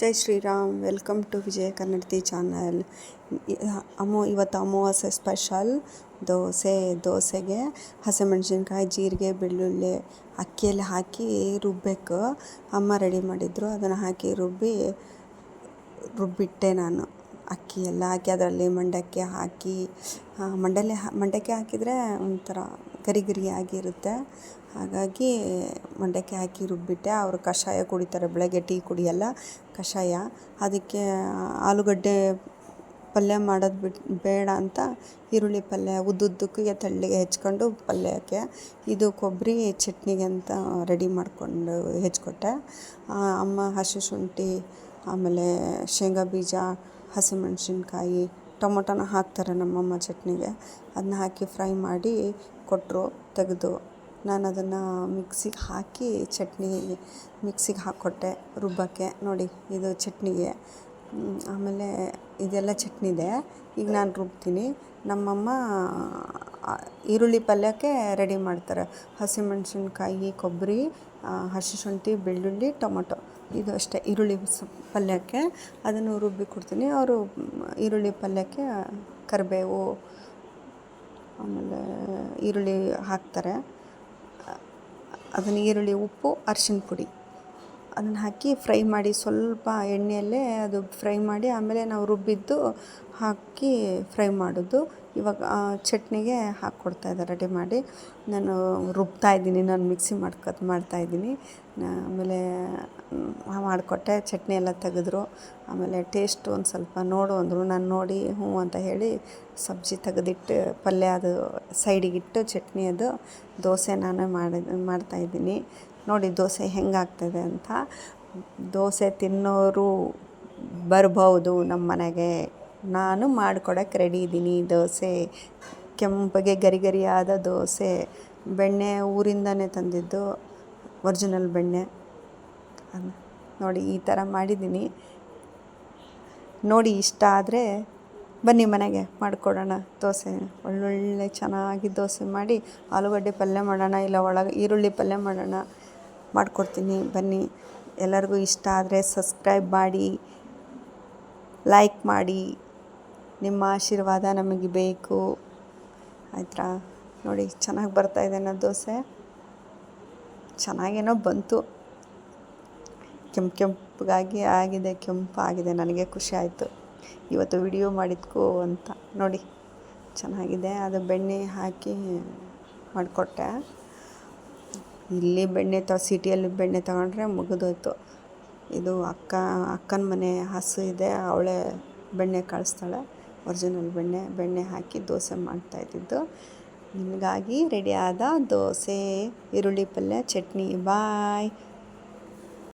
Jai Shriram, welcome to Vijaya Kannadathi channel. ಅಮೋ, ಇವತ್ತು ಅಮಾವಾಸ್ಯೆ special, dosa, ದೋಸೆಗೆ ಹಸಿಮೆಣ್ಸಿನ್ಕಾಯಿ, ಜೀರಿಗೆ, ಬೆಳ್ಳುಳ್ಳಿ ಅಕ್ಕಿಯಲ್ಲಿ ಹಾಕಿ ರುಬ್ಬಬೇಕು ಅಮ್ಮ ರೆಡಿ ಮಾಡಿದ್ರು, ಅದನ್ನು ಹಾಕಿ ರುಬ್ಬಿ, ರುಬ್ಬಿಟ್ಟೆ ನಾನು. ಅಕ್ಕಿ ಎಲ್ಲ ಹಾಕಿ, ಅದರಲ್ಲಿ ಮಂಡಕ್ಕಿ ಹಾಕಿ ಮಂಡಲೆ ಮಂಡಕ್ಕಿ ಹಾಕಿದರೆ ಒಂಥರ ಗರಿ ಗರಿಯಾಗಿರುತ್ತೆ ಹಾಗಾಗಿ ಮಂಡಕ್ಕಿ ಹಾಕಿ ರುಬ್ಬಿಟ್ಟೆ, ಅವರು ಕಷಾಯ ಕುಡಿತಾರೆ, ಬೆಳಗ್ಗೆ ಟೀ ಕುಡಿಯಲ್ಲ, ಕಷಾಯ. ಅದಕ್ಕೆ ಆಲೂಗಡ್ಡೆ ಪಲ್ಯ ಮಾಡೋದು ಬಿಟ್ಟು ಬೇಡ ಅಂತ ಈರುಳ್ಳಿ ಪಲ್ಯ, ಉದ್ದುದ್ದಕ್ಕೆ ತಳ್ಳಿಗೆ ಹೆಚ್ಕೊಂಡು ಪಲ್ಯಕ್ಕೆ ಇದು ಕೊಬ್ಬರಿ ಚಟ್ನಿಗೆ ಅಂತ ರೆಡಿ ಮಾಡಿಕೊಂಡು ಹೆಚ್ಕೊಟ್ಟೆ. ಅಮ್ಮ ಹಸಿ ಶುಂಠಿ, ಆಮೇಲೆ ಶೇಂಗಾ ಬೀಜ ಹಸಿಮೆಣ್ಸಿನ್ಕಾಯಿ, ಟೊಮೊಟೊನ ಹಾಕ್ತಾರೆ ನಮ್ಮಮ್ಮ ಚಟ್ನಿಗೆ. ಅದನ್ನ ಹಾಕಿ ಫ್ರೈ ಮಾಡಿ ಕೊಟ್ಟರು ತೆಗೆದು. ನಾನು ಅದನ್ನು ಮಿಕ್ಸಿಗೆ ಹಾಕಿ ಚಟ್ನಿ, ಮಿಕ್ಸಿಗೆ ಹಾಕ್ಕೊಟ್ಟೆ ರುಬ್ಬಕ್ಕೆ. ನೋಡಿ, ಇದು ಚಟ್ನಿಗೆ. ಆಮೇಲೆ ಇದೆಲ್ಲ ಚಟ್ನಿದೆ. ಈಗ ನಾನು ರುಬ್ತೀನಿ. ನಮ್ಮಮ್ಮ ಈರುಳ್ಳಿ ಪಲ್ಯಕ್ಕೆ ರೆಡಿ ಮಾಡ್ತಾರೆ. ಹಸಿಮೆಣಸಿನ್ಕಾಯಿ, ಕೊಬ್ಬರಿ ಹಸಿ ಶುಂಠಿ, ಬೆಳ್ಳುಳ್ಳಿ, ಟೊಮೊಟೊ. ಇದು ಅಷ್ಟೇ ಈರುಳ್ಳಿ ಪಲ್ಯಕ್ಕೆ. ಅದನ್ನು ರುಬ್ಬಿ ಕೊಡ್ತೀನಿ. ಅವರು ಈರುಳ್ಳಿ ಪಲ್ಯಕ್ಕೆ ಕರಿಬೇವು, ಆಮೇಲೆ ಈರುಳ್ಳಿ ಹಾಕ್ತಾರೆ. ಅದನ್ನು ಈರುಳ್ಳಿ, ಉಪ್ಪು ಅರ್ಶಿಣ ಪುಡಿ. ಅದನ್ನು ಹಾಕಿ ಫ್ರೈ ಮಾಡಿ ಸ್ವಲ್ಪ ಎಣ್ಣೆಯಲ್ಲೇ ಅದು ಫ್ರೈ ಮಾಡಿ ಆಮೇಲೆ ನಾವು ರುಬ್ಬಿದ್ದು ಹಾಕಿ ಫ್ರೈ ಮಾಡೋದು. ಇವಾಗ ಚಟ್ನಿಗೆ ಹಾಕ್ಕೊಡ್ತಾ ಇದ್ದಾರೆ ರೆಡಿ ಮಾಡಿ. ನಾನು ರುಬ್ತಾ ಇದ್ದೀನಿ, ನಾನು ಮಿಕ್ಸಿ ಮಾಡ್ಕೊತ ಮಾಡ್ತಾಯಿದ್ದೀನಿ ಆಮೇಲೆ ಮಾಡಿಕೊಟ್ಟೆ, ಚಟ್ನಿ ಎಲ್ಲ ತೆಗೆದ್ರು. ಆಮೇಲೆ ಟೇಸ್ಟ್ ಒಂದು ಸ್ವಲ್ಪ ನೋಡು ಅಂದರು. ನಾನು ನೋಡಿ, ಹ್ಞೂ ಅಂತ ಹೇಳಿ ಸಬ್ಜಿ ತೆಗೆದಿಟ್ಟು, ಪಲ್ಯ ಅದು ಸೈಡಿಗಿಟ್ಟು ಚಟ್ನಿ ಅದು, ದೋಸೆ ನಾನೇ ಮಾಡಿ ಮಾಡ್ತಾಯಿದ್ದೀನಿ ನೋಡಿ, ದೋಸೆ ಹೆಂಗಾಗ್ತದೆ ಅಂತ. ದೋಸೆ ತಿನ್ನೋರು ಬರ್ಬೌದು ನಮ್ಮ ಮನೆಗೆ. ನಾನು ಮಾಡ್ಕೊಡಕ್ಕೆ ರೆಡಿ ಇದ್ದೀನಿ. ದೋಸೆ, ಕೆಂಪಗೆ ಗರಿ ಗರಿಯಾದ ದೋಸೆ, ಬೆಣ್ಣೆ ಊರಿಂದನೇ ತಂದಿದ್ದು ಒರ್ಜಿನಲ್ ಬೆಣ್ಣೆ. ನೋಡಿ ಈ ಥರ ಮಾಡಿದ್ದೀನಿ. ನೋಡಿ ಇಷ್ಟ ಆದರೆ ಬನ್ನಿ ಮನೆಗೆ ಮಾಡಿಕೊಡೋಣ ದೋಸೆ. ಒಳ್ಳೊಳ್ಳೆ ಚೆನ್ನಾಗಿ ದೋಸೆ ಮಾಡಿ ಆಲೂಗಡ್ಡೆ ಪಲ್ಯ ಮಾಡೋಣ, ಇಲ್ಲ ಒಳಗೆ ಈರುಳ್ಳಿ ಪಲ್ಯ ಮಾಡೋಣ ಮಾಡಿಕೊಡ್ತೀನಿ. ಬನ್ನಿ. ಎಲ್ಲರಿಗೂ ಇಷ್ಟ ಆದರೆ ಸಬ್ಸ್ಕ್ರೈಬ್ ಮಾಡಿ ಲೈಕ್ ಮಾಡಿ. ನಿಮ್ಮ ಆಶೀರ್ವಾದ ನಮಗೆ ಬೇಕು. ಆಯ್ತಾ? ನೋಡಿ, ಚೆನ್ನಾಗಿ ಬರ್ತಾಯಿದೆ ಅನ್ನೋ ದೋಸೆ. ಚೆನ್ನಾಗೇನೋ ಬಂತು. ಕೆಂಪು ಕೆಂಪಗಾಗಿ ಆಗಿದೆ ಕೆಂಪಾಗಿದೆ ನನಗೆ ಖುಷಿ ಆಯಿತು. ಇವತ್ತು ವಿಡಿಯೋ ಮಾಡಿದ್ಕೋ ಅಂತ. ನೋಡಿ, ಚೆನ್ನಾಗಿದೆ. ಅದು ಬೆಣ್ಣೆ ಹಾಕಿ ಮಾಡಿಕೊಟ್ಟೆ. ಇಲ್ಲಿ ಬೆಣ್ಣೆ ತ, ಸಿಟಿಯಲ್ಲಿ ಬೆಣ್ಣೆ ತಗೊಂಡ್ರೆ ಮುಗಿದೋಯ್ತು. ಇದು ಅಕ್ಕ, ಅಕ್ಕನ ಮನೆ ಹಸು ಇದೆ. ಅವಳೇ ಬೆಣ್ಣೆ ಕಳಿಸ್ತಾಳೆ. ಒರಿಜಿನಲ್ ಬೆಣ್ಣೆ ಬೆಣ್ಣೆ ಹಾಕಿ ದೋಸೆ ಮಾಡ್ತಾಯಿದ್ದಿದ್ದು ನಿಮಗಾಗಿ ರೆಡಿಯಾದ ದೋಸೆ ಈರುಳ್ಳಿ ಪಲ್ಯ ಚಟ್ನಿ. ಬಾಯ್